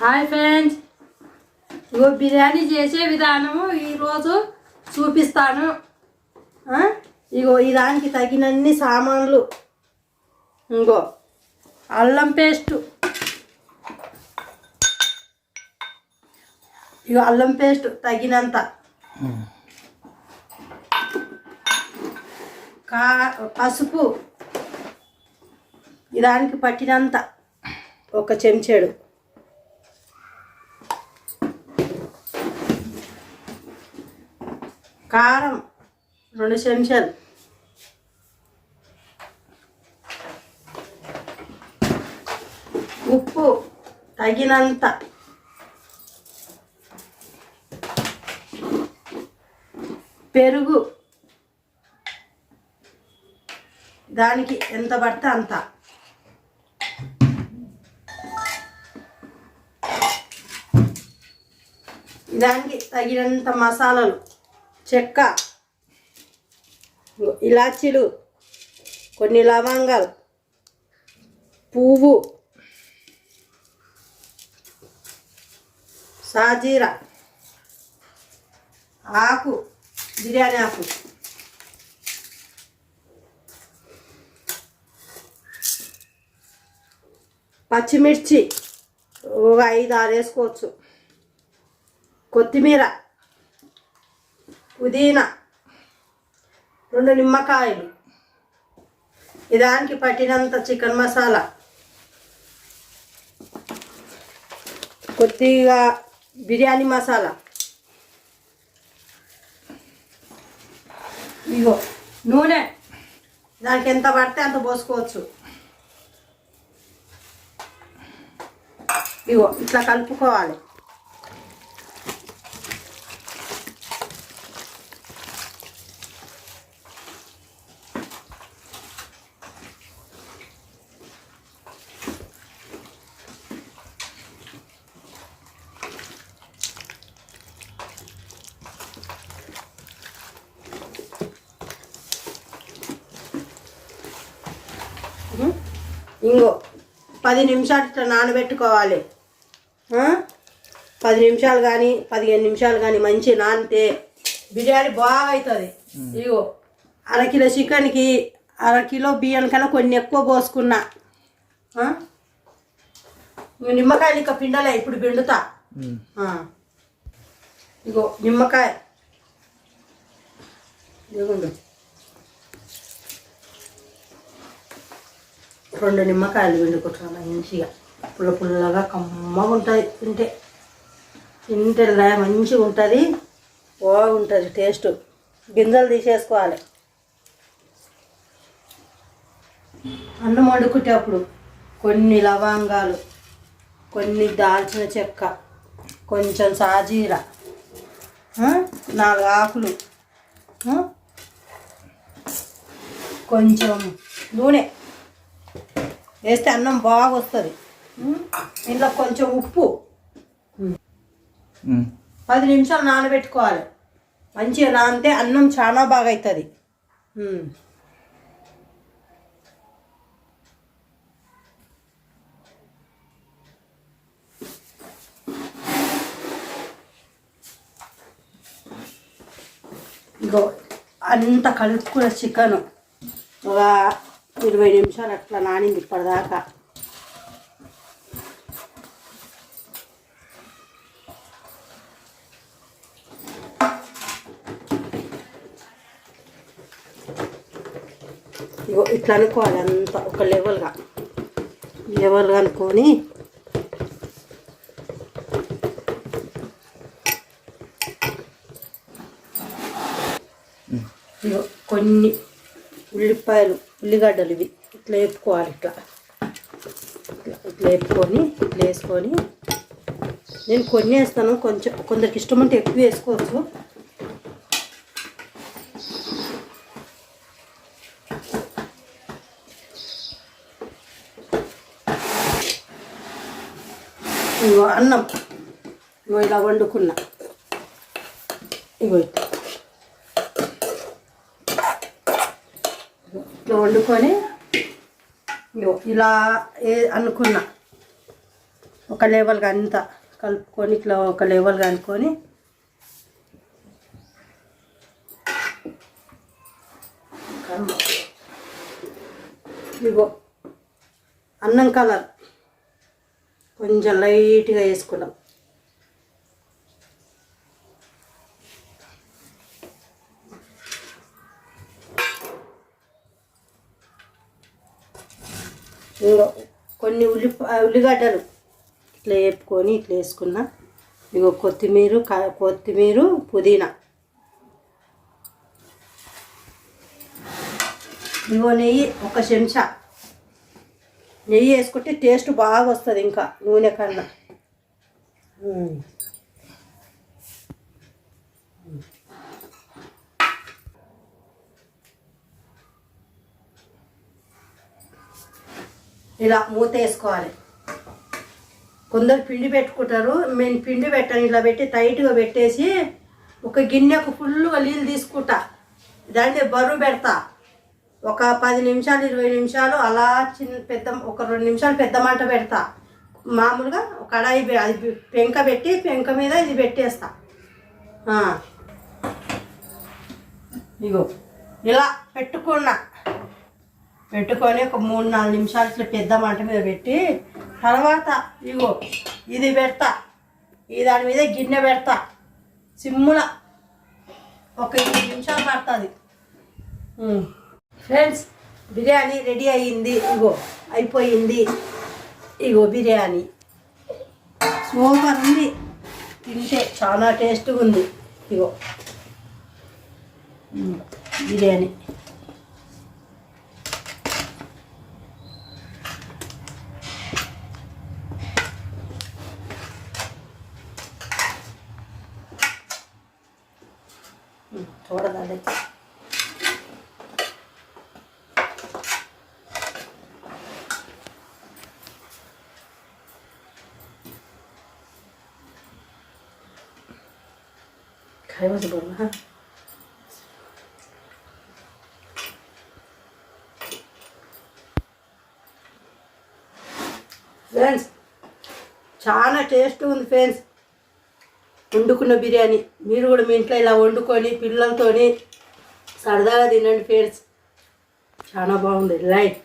Hi friends. ఇగో బిర్యానీ చేసే విధానము ఈరోజు చూపిస్తాను. ఇగో ఈ దానికి తగినన్ని సామాన్లు. ఇంకో అల్లం పేస్ట్. ఇగో అల్లం పేస్ట్ తగినంత. కా పసుపు. దానికి పట్టినంత. ఒక చెంచాడు. కారం రెండు చెంచాలు. ఉప్పు తగినంత. పెరుగు. దానికి ఎంత పడితే అంత. దానికి తగినంత మసాలాలు. చెక్క ఇలాచీలు కొన్ని లవంగాలు పువ్వు సాజీరా ఆకు బిర్యానీ ఆకు. పచ్చిమిర్చి ఒక ఐదు ఆరు వేసుకోవచ్చు. కొత్తిమీర పుదీనా రెండు నిమ్మకాయలు ఇదానికి పట్టినంత చికెన్ మసాలా. కొద్దిగా బిర్యానీ మసాలా. ఇగో నూనె. దానికి ఎంత పడితే అంత పోసుకోవచ్చు. ఇగో ఇట్లా కలుపుకోవాలి. ఇంగో పది నిమిషాలు ఇట్లా నానబెట్టుకోవాలి? పది నిమిషాలు కానీ పదిహేను నిమిషాలు కానీ మంచి నానితే బిర్యానీ బాగా అవుతుంది ఇగో అరకిలో చికెన్కి అరకిలో బియ్యం కన్నా కొన్ని ఎక్కువ పోసుకున్నా. నిమ్మకాయలు ఇక పిండలే ఇప్పుడు పిండుతా. ఇగో నిమ్మకాయ. ఇదిగోండి రెండు నిమ్మకాయలు పిండుకుంటున్నాను మంచిగా. పుల్ల పుల్లగా కమ్మగా ఉంటుంది తింటే. తింటే లే మంచిగా ఉంటుంది బాగుంటుంది టేస్ట్. గింజలు తీసేసుకోవాలి. అన్నం వండుకునేటప్పుడు కొన్ని లవంగాలు కొన్ని దాల్చిన చెక్క కొంచెం సాజీర నాలుగు ఆకులు కొంచెం నూనె. వేస్తే అన్నం బాగా వస్తుంది ఇంట్లో కొంచెం ఉప్పు. పది నిమిషాలు నానబెట్టుకోవాలి. మంచిగా నానితే అన్నం చాలా బాగా అవుతుంది ఇగో అంత కలుపుకున్న చికెన్. ఒక ఇరవై నిమిషాలు అట్లా నానింది ఇప్పటిదాకా. ఇగో ఇట్లా అనుకోవాలి అంత ఒక లెవెల్గా లెవెల్గా అనుకొని ఇగో కొన్ని ఉల్లిపాయలు ఉల్లిగడ్డలు ఇవి. ఇట్లా వేపుకోవాలి ఇట్లా. ఇట్లా ఇట్లా వేపుకొని ఇట్లా వేసుకొని. నేను కొన్ని వేస్తాను. కొంచెం కొందరికి ఇష్టం ఉంటే ఎక్కువ వేసుకోవచ్చు. ఇగో అన్నం. ఇగో ఇలా వండుకున్నా. ఇగో ఇట్లా. ఇట్లా వండుకొని ఇగో ఇలా ఏ అనుకున్నా. ఒక లేవల్గా అంతా కలుపుకొని ఇట్లా ఒక లేవల్గా అనుకొని ఇగో అన్నం కలర్ కొంచెం లైట్గా వేసుకున్నాం. ఇంకో కొన్ని ఉల్లి ఉల్లిగడ్డలు ఇట్లా వేపుకొని ఇట్లా వేసుకున్నా. ఇగో కొత్తిమీర క- కొత్తిమీర పుదీనా. ఇగో నెయ్యి ఒక చెంచా. నెయ్యి వేసుకుంటే టేస్ట్ బాగా వస్తుంది ఇంకా నూనె కన్నా. ఇలా మూత వేసుకోవాలి. కొందరు పిండి పెట్టుకుంటారు. నేను పిండి పెట్టాను ఇలా పెట్టి టైట్గా పెట్టేసి ఒక గిన్నెకు ఫుల్గా నీళ్ళు తీసుకుంటా. దాన్ని బరువు పెడతా. ఒక పది నిమిషాలు ఇరవై నిమిషాలు అలా చిన్న పెద్ద ఒక రెండు నిమిషాలు పెద్ద మంట పెడతా. మామూలుగా కడాయి అది పెంక పెట్టి పెంక మీద ఇది పెట్టేస్తా. ఇగో ఇలా పెట్టుకున్నా. పెట్టుకొని ఒక మూడు నాలుగు నిమిషాలు ఇట్లా పెద్ద మంట మీద పెట్టి తర్వాత ఇగో ఇది పెడతా. ఈ దాని మీద గిన్నె పెడతా. సిమ్ముల ఒక ఇరవై నిమిషాలు పడుతుంది. ఫ్రెండ్స్ బిర్యానీ రెడీ అయ్యింది. ఇగో అయిపోయింది. ఇగో బిర్యానీ. సూపర్ ఉంది. తింటే చాలా టేస్ట్గా ఉంది. ఇగో. బిర్యానీ. కూడదడిచి కాయవలసి బరువు ఫ్రెండ్స్ చాలా టేస్ట్ ఉంది ఫ్రెండ్స్ వండుకున్న బిర్యానీ. మీరు కూడా మీ ఇంట్లో ఇలా వండుకొని పిల్లలతోని సరదాగా తినండి ఫ్రెండ్స్. చాలా బాగుంది. లైట్.